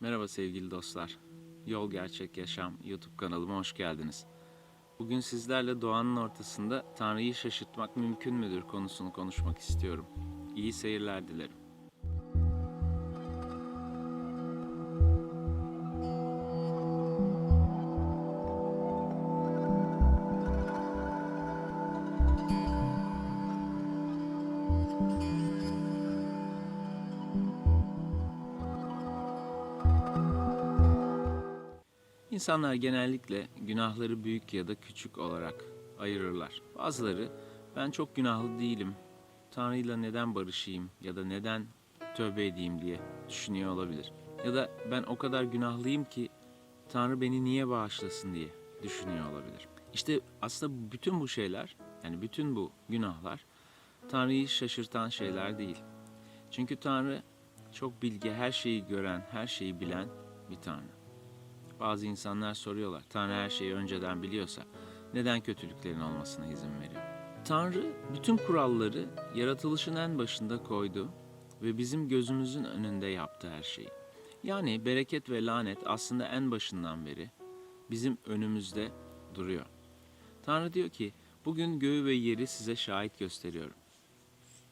Merhaba sevgili dostlar. Yol Gerçek Yaşam YouTube kanalıma hoş geldiniz. Bugün sizlerle doğanın ortasında Tanrı'yı şaşırtmak mümkün müdür konusunu konuşmak istiyorum. İyi seyirler dilerim. İnsanlar genellikle günahları büyük ya da küçük olarak ayırırlar. Bazıları ben çok günahlı değilim, Tanrı'yla neden barışayım ya da neden tövbe edeyim diye düşünüyor olabilir. Ya da ben o kadar günahlıyım ki Tanrı beni niye bağışlasın diye düşünüyor olabilir. İşte aslında bütün bu şeyler, yani bütün bu günahlar Tanrı'yı şaşırtan şeyler değil. Çünkü Tanrı çok bilge, her şeyi gören, her şeyi bilen bir Tanrı. Bazı insanlar soruyorlar, Tanrı her şeyi önceden biliyorsa neden kötülüklerin olmasına izin veriyor? Tanrı bütün kuralları yaratılışın en başında koydu ve bizim gözümüzün önünde yaptı her şeyi. Yani bereket ve lanet aslında en başından beri bizim önümüzde duruyor. Tanrı diyor ki, bugün göğü ve yeri size şahit gösteriyorum.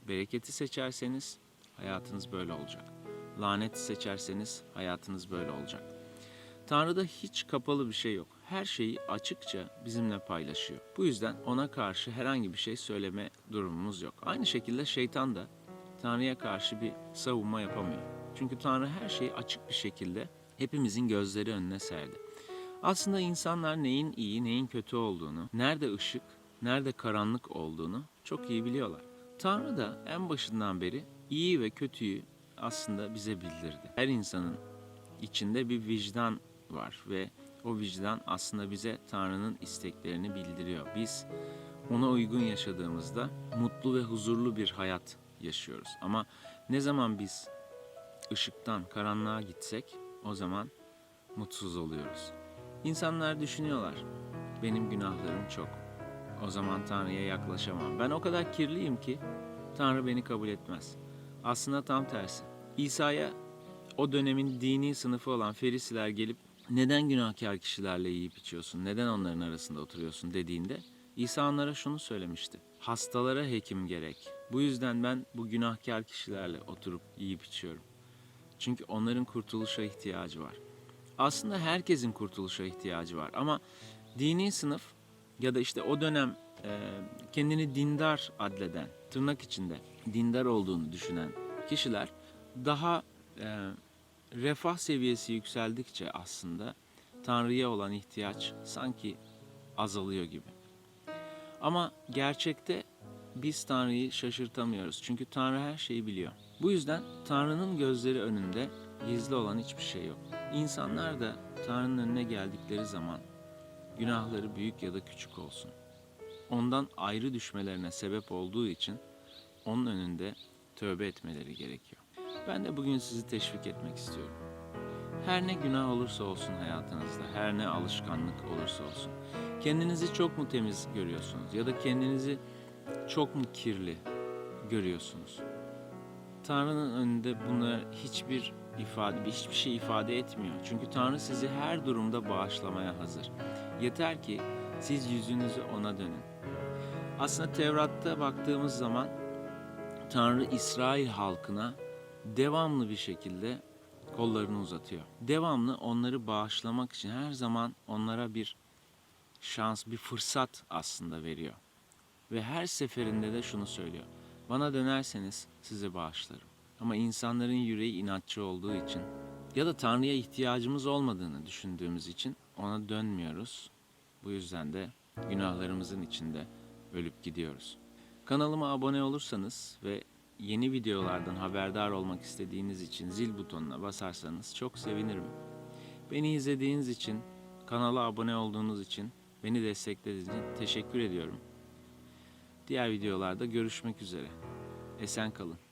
Bereketi seçerseniz hayatınız böyle olacak. Laneti seçerseniz hayatınız böyle olacak. Tanrı'da hiç kapalı bir şey yok. Her şeyi açıkça bizimle paylaşıyor. Bu yüzden ona karşı herhangi bir şey söyleme durumumuz yok. Aynı şekilde şeytan da Tanrı'ya karşı bir savunma yapamıyor. Çünkü Tanrı her şeyi açık bir şekilde hepimizin gözleri önüne serdi. Aslında insanlar neyin iyi, neyin kötü olduğunu, nerede ışık, nerede karanlık olduğunu çok iyi biliyorlar. Tanrı da en başından beri iyi ve kötüyü aslında bize bildirdi. Her insanın içinde bir vicdan var ve o vicdan aslında bize Tanrı'nın isteklerini bildiriyor. Biz ona uygun yaşadığımızda mutlu ve huzurlu bir hayat yaşıyoruz. Ama ne zaman biz ışıktan karanlığa gitsek o zaman mutsuz oluyoruz. İnsanlar düşünüyorlar. Benim günahlarım çok. O zaman Tanrı'ya yaklaşamam. Ben o kadar kirliyim ki Tanrı beni kabul etmez. Aslında tam tersi. İsa'ya o dönemin dini sınıfı olan Ferisiler gelip neden günahkar kişilerle yiyip içiyorsun, neden onların arasında oturuyorsun dediğinde İsa onlara şunu söylemişti. Hastalara hekim gerek. Bu yüzden ben bu günahkar kişilerle oturup yiyip içiyorum. Çünkü onların kurtuluşa ihtiyacı var. Aslında herkesin kurtuluşa ihtiyacı var ama dini sınıf ya da işte o dönem e, kendini dindar adleden, tırnak içinde dindar olduğunu düşünen kişiler daha e, refah seviyesi yükseldikçe aslında Tanrı'ya olan ihtiyaç sanki azalıyor gibi. Ama gerçekte biz Tanrı'yı şaşırtamıyoruz. Çünkü Tanrı her şeyi biliyor. Bu yüzden Tanrı'nın gözleri önünde gizli olan hiçbir şey yok. İnsanlar da Tanrı'nın önüne geldikleri zaman günahları büyük ya da küçük olsun. Ondan ayrı düşmelerine sebep olduğu için onun önünde tövbe etmeleri gerekiyor. Ben de bugün sizi teşvik etmek istiyorum. Her ne günah olursa olsun hayatınızda, her ne alışkanlık olursa olsun. Kendinizi çok mu temiz görüyorsunuz ya da kendinizi çok mu kirli görüyorsunuz? Tanrı'nın önünde bunlar hiçbir ifade, hiçbir şey ifade etmiyor. Çünkü Tanrı sizi her durumda bağışlamaya hazır. Yeter ki siz yüzünüzü ona dönün. Aslında Tevrat'ta baktığımız zaman Tanrı İsrail halkına devamlı bir şekilde kollarını uzatıyor. Devamlı onları bağışlamak için her zaman onlara bir şans, bir fırsat aslında veriyor. Ve her seferinde de şunu söylüyor. Bana dönerseniz sizi bağışlarım. Ama insanların yüreği inatçı olduğu için ya da Tanrı'ya ihtiyacımız olmadığını düşündüğümüz için ona dönmüyoruz. Bu yüzden de günahlarımızın içinde ölüp gidiyoruz. Kanalıma abone olursanız ve yeni videolardan haberdar olmak istediğiniz için zil butonuna basarsanız çok sevinirim. Beni izlediğiniz için, kanala abone olduğunuz için, beni desteklediğiniz için teşekkür ediyorum. Diğer videolarda görüşmek üzere. Esen kalın.